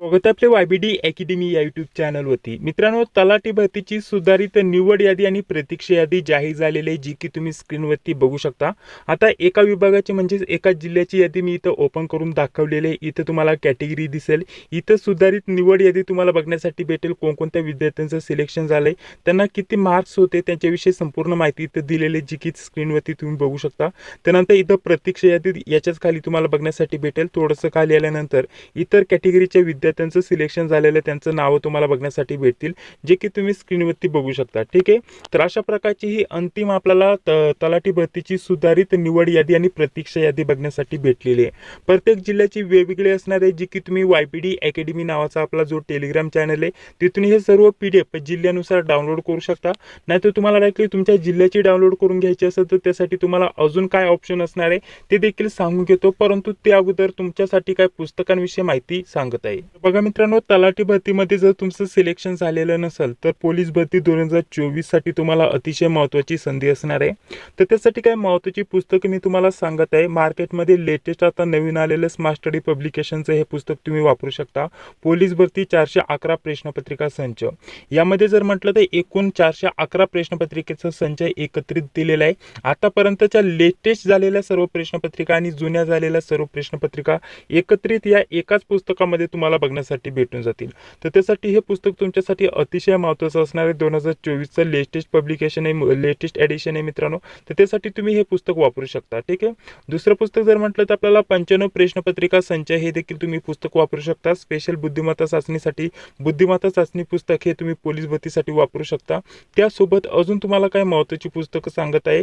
स्वागत आपले Y B YBD academy या युट्यूब चॅनलवरती मित्रांनो तलाठी भरतीची सुधारित निवड यादी आणि प्रतीक्षा यादी जाहीर झालेली आहे जी की तुम्ही स्क्रीनवरती बघू शकता. आता एका विभागाची म्हणजेच एका जिल्ह्याची यादी मी इथं ओपन करून दाखवलेली आहे. इथं तुम्हाला कॅटेगरी दिसेल. इथं सुधारित निवड यादी तुम्हाला बघण्यासाठी भेटेल. कोणकोणत्या विद्यार्थ्यांचं सिलेक्शन झालंय त्यांना किती मार्क्स होते त्यांच्याविषयी संपूर्ण माहिती इथं दिलेली जी की स्क्रीनवरती तुम्ही बघू शकता. त्यानंतर इथं प्रतीक्षा यादी याच्याच खाली तुम्हाला बघण्यासाठी भेटेल. थोडंसं खाली आल्यानंतर इतर कॅटेगरीच्या विद्या विद्यार्थ्यांचं सिलेक्शन झालेलं त्यांचं नावं तुम्हाला बघण्यासाठी भेटतील जे की तुम्ही स्क्रीनवरती बघू शकता. ठीक आहे? तर अशा प्रकारची ही अंतिम आपल्याला त- तलाठी भरतीची सुधारित निवड यादी आणि प्रतीक्षा यादी बघण्यासाठी भेटलेली आहे. प्रत्येक जिल्ह्याची वेगवेगळी असणार आहे जी की तुम्ही वाय पी डी अकॅडमी नावाचा आपला जो टेलिग्राम चॅनल आहे तिथून हे सर्व पी डी एफ जिल्ह्यानुसार डाउनलोड करू शकता. नाहीतर तुम्हाला डायरेक्टली तुमच्या जिल्ह्याची डाउनलोड करून घ्यायची असेल तर त्यासाठी तुम्हाला अजून काय ऑप्शन असणार आहे ते देखील सांगून घेतो. परंतु त्या अगोदर तुमच्यासाठी काय पुस्तकांविषयी माहिती सांगत आहे. बघा मित्रांनो तलाठी भरतीमध्ये जर तुमचं सिलेक्शन झालेलं नसेल तर पोलीस भरती दोन हजार चोवीससाठी तुम्हाला अतिशय महत्त्वाची संधी असणार आहे. तर त्यासाठी काय महत्त्वाची पुस्तकं मी तुम्हाला सांगत आहे. मार्केटमध्ये लेटेस्ट आता नवीन आलेलं स्मार्ट स्टडी पब्लिकेशनचं हे पुस्तक तुम्ही वापरू शकता. पोलीस भरती चारशे अकरा प्रश्नपत्रिका संच. यामध्ये जर म्हटलं तर एकूण चारशे अकरा प्रश्नपत्रिकेचा संच एकत्रित दिलेला आहे. आतापर्यंतच्या लेटेस्ट झालेल्या सर्व प्रश्नपत्रिका आणि जुन्या झालेल्या सर्व प्रश्नपत्रिका एकत्रित या एकाच पुस्तकामध्ये तुम्हाला बघण्यासाठी भेटून जातील. तर त्यासाठी हे पुस्तक तुमच्यासाठी अतिशय महत्त्वाचं असणार आहे. दोन हजार चोवीसचं लेटेस्ट पब्लिकेशन आहे लेटेस्ट ॲडिशन आहे मित्रांनो. तर त्यासाठी तुम्ही हे पुस्तक वापरू शकता. ठीक आहे? दुसरं पुस्तक जर म्हटलं तर आपल्याला पंच्याण्णव प्रश्नपत्रिका संच हे देखील तुम्ही पुस्तक वापरू शकता. स्पेशल बुद्धिमत्ता चाचणीसाठी बुद्धिमत्ता चाचणी पुस्तक हे तुम्ही पोलीस भरतीसाठी वापरू शकता. त्यासोबत अजून तुम्हाला काय महत्त्वाची पुस्तकं सांगत आहे?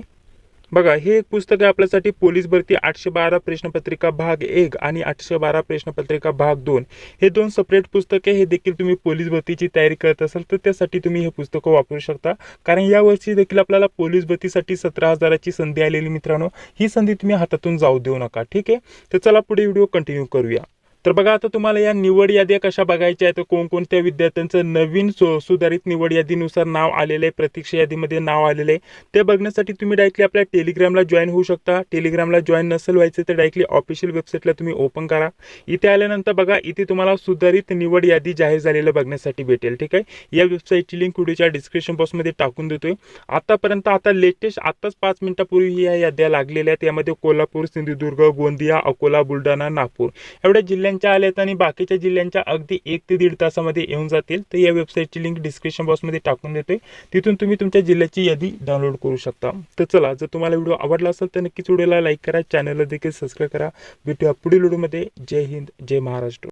बघा हे एक पुस्तक आहे आपल्यासाठी. पोलीस भरती आठशे बारा प्रश्नपत्रिका भाग एक आणि आठशे बारा प्रश्नपत्रिका भाग दोन. हे दोन सपरेट पुस्तके हे देखील तुम्ही पोलीस भरतीची तयारी करत असाल तर त्यासाठी तुम्ही हे पुस्तकं वापरू शकता. कारण यावर्षी देखील आपल्याला पोलीस भरतीसाठी सतरा हजाराची संधी आलेली मित्रांनो. ही संधी तुम्ही हातातून जाऊ देऊ नका ठीक आहे? तर चला पुढे व्हिडिओ कंटिन्यू करूया. तर बघा आता तुम्हाला या निवड याद्या कशा बघायच्या आहेत? कोणकोणत्या विद्यार्थ्यांचं नवीन सु- सुधारित निवड यादीनुसार नाव आलेलं आहे? प्रतीक्षा यादीमध्ये नाव आलेलं आहे. ते बघण्यासाठी तुम्ही डायरेक्टली आपल्या टेलिग्रामला जॉईन होऊ शकता. टेलिग्रामला जॉईन नसेल व्हायचं तर डायरेक्टली ऑफिशियल वेबसाईटला तुम्ही ओपन करा. इथे आल्यानंतर बघा इथे तुम्हाला सुधारित निवड यादी जाहीर झालेलं बघण्यासाठी भेटेल ठीक आहे? या वेबसाईटची लिंक व्हिडिओच्या डिस्क्रिप्शन बॉक्समध्ये टाकून देतोय. आतापर्यंत आता लेटेस्ट आताच पाच मिनिटापूर्वी या याद्या लागलेल्या आहेत. यामध्ये कोल्हापूर सिंधुदुर्ग गोंदिया अकोला बुलढाणा नागपूर. एवढ्या जिल्ह्यांच्या आल्यात आणि बाकीच्या जिल्ह्यांच्या अगदी एक ते दीड तासामध्ये येऊन जातील तर या वेबसाईटची लिंक डिस्क्रिप्शन बॉक्समध्ये टाकून देतोय. तिथून तुम्ही तुमच्या जिल्ह्याची यादी डाउनलोड करू शकता. तर चला जर तुम्हाला व्हिडिओ आवडला असेल तर नक्कीच व्हिडिओला लाईक करा चॅनलला देखील सबस्क्राईब करा. भेटूया पुढील व्हिडिओमध्ये. जय हिंद जय महाराष्ट्र.